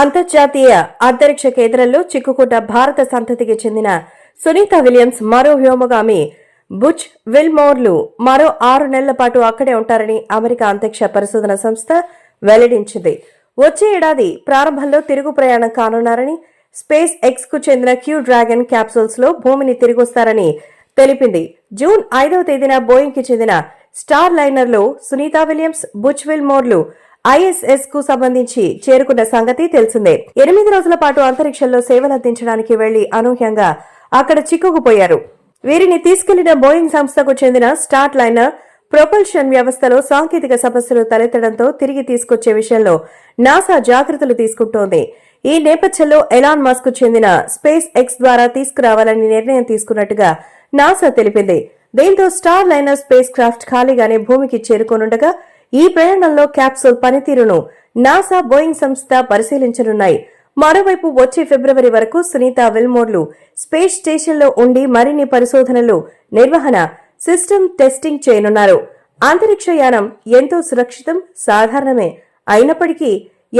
అంతర్జాతీయ అంతరిక్ష కేంద్రంలో చిక్కుకున్న భారత సంతతికి చెందిన సునీత విలియమ్స్ మరో వ్యోమగామి బుచ్ విల్మోర్లు మరో ఆరు నెలల పాటు అక్కడే ఉంటారని అమెరికా అంతరిక్ష పరిశోధన సంస్థ వెల్లడించింది. వచ్చే ఏడాది ప్రారంభంలో తిరుగు ప్రయాణం కానున్నారని స్పేస్ ఎక్స్కు చెందిన క్యూ డ్రాగన్ క్యాప్సూల్స్లో భూమిని తిరిగొస్తారని తెలిపింది. జూన్ ఐదవ తేదీన బోయింగ్కి చెందిన స్టార్ లైనర్లో సునీత విలియమ్స్ బుచ్ విల్మోర్లు ఐఎస్ఎస్కు సంబంధించి చేరుకున్న సంగతి తెలిసిందే. ఎనిమిది రోజుల పాటు అంతరిక్షంలో సేవలందించడానికి వెళ్ళి అనూహ్యంగా అక్కడ చిక్కుకుపోయారు. వీరిని తీసుకెళ్ళిన బోయింగ్ సంస్థకు చెందిన స్టార్ట్ లైనర్ ప్రొపల్షన్ వ్యవస్థలో సాంకేతిక సమస్యలు తలెత్తడంతో తిరిగి తీసుకొచ్చే విషయంలో నాసా జాగ్రత్తలు తీసుకుంటోంది. ఈ నేపథ్యంలో ఎలాన్ మస్క్ చెందిన స్పేస్ ఎక్స్ ద్వారా తీసుకురావాలని నిర్ణయం తీసుకున్నట్టుగా నాసా తెలిపింది. దీంతో స్టార్ లైనర్ స్పేస్ క్రాఫ్ట్ ఖాళీగానే భూమికి చేరుకోనుండగా ఈ ప్రయాణంలో క్యాప్సూల్ పనితీరును నాసా బోయింగ్ సంస్థ పరిశీలించనున్నాయి. మరోవైపు వచ్చే ఫిబ్రవరి వరకు సునీత విల్మోర్లు స్పేస్ స్టేషన్లో ఉండి మరిన్ని పరిశోధనలు నిర్వహణ సిస్టమ్ టెస్టింగ్ చేయనున్నారు. అంతరిక్ష యానం ఎంతో సురక్షితం సాధారణమే. అయినప్పటికీ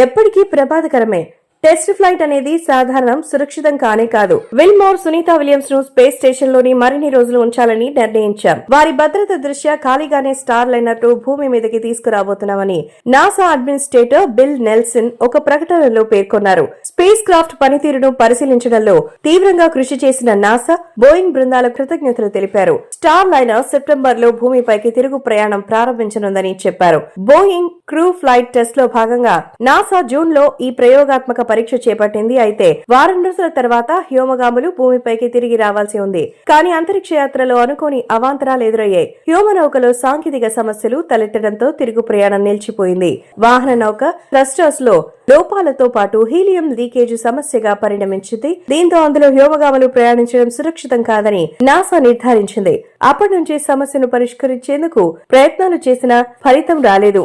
ఎప్పటికీ ప్రమాదకరమే. టెస్ట్ ఫ్లైట్ అనేది సాధారణం సురక్షితం కానే కాదు. విల్మోర్ సునీత విలియమ్స్ను స్పేస్ స్టేషన్లోని మరిన్ని రోజులు ఉంచాలని నిర్ణయించాం. వారి భద్రత దృష్ట్యా ఖాళీగానే స్టార్ లైనర్ను భూమి మీదకి తీసుకురాబోతున్నామని నాసా అడ్మినిస్ట్రేటర్ బిల్ నెల్సన్ ఒక ప్రకటనలో పేర్కొన్నారు. స్పేస్ క్రాఫ్ట్ పనితీరును పరిశీలించడంలో తీవ్రంగా కృషి చేసిన నాసా బోయింగ్ బృందాల కృతజ్ఞతలు తెలిపారు. స్టార్ లైనర్ సెప్టెంబర్లో భూమిపైకి తిరుగు ప్రయాణం ప్రారంభించనుందని చెప్పారు. బోయింగ్ క్రూ ఫ్లైట్ టెస్ట్లో భాగంగా నాసా జూన్లో ఈ ప్రయోగాత్మక పరీక్ష చేపట్టింది. అయితే వారం రోజుల తర్వాత హ్యోమగాములు భూమిపైకి తిరిగి రావాల్సి ఉంది. కానీ అంతరిక్ష యాత్రలో అనుకోని అవాంతరాలు ఎదురయ్యాయి. హ్యోమనౌకలో సాంకేతిక సమస్యలు తలెత్తడంతో తిరుగు ప్రయాణం నిలిచిపోయింది. వాహన నౌక థ్రస్టర్స్లో లోపాలతో పాటు హీలియం లీకేజ్ సమస్యగా పరిణమించింది. దీంతో అందులో హ్యోమగాములు ప్రయాణించడం సురక్షితం కాదని నాసా నిర్ధారించింది. అప్పటి నుంచి సమస్యను పరిష్కరించేందుకు ప్రయత్నాలు చేసినా ఫలితం రాలేదు.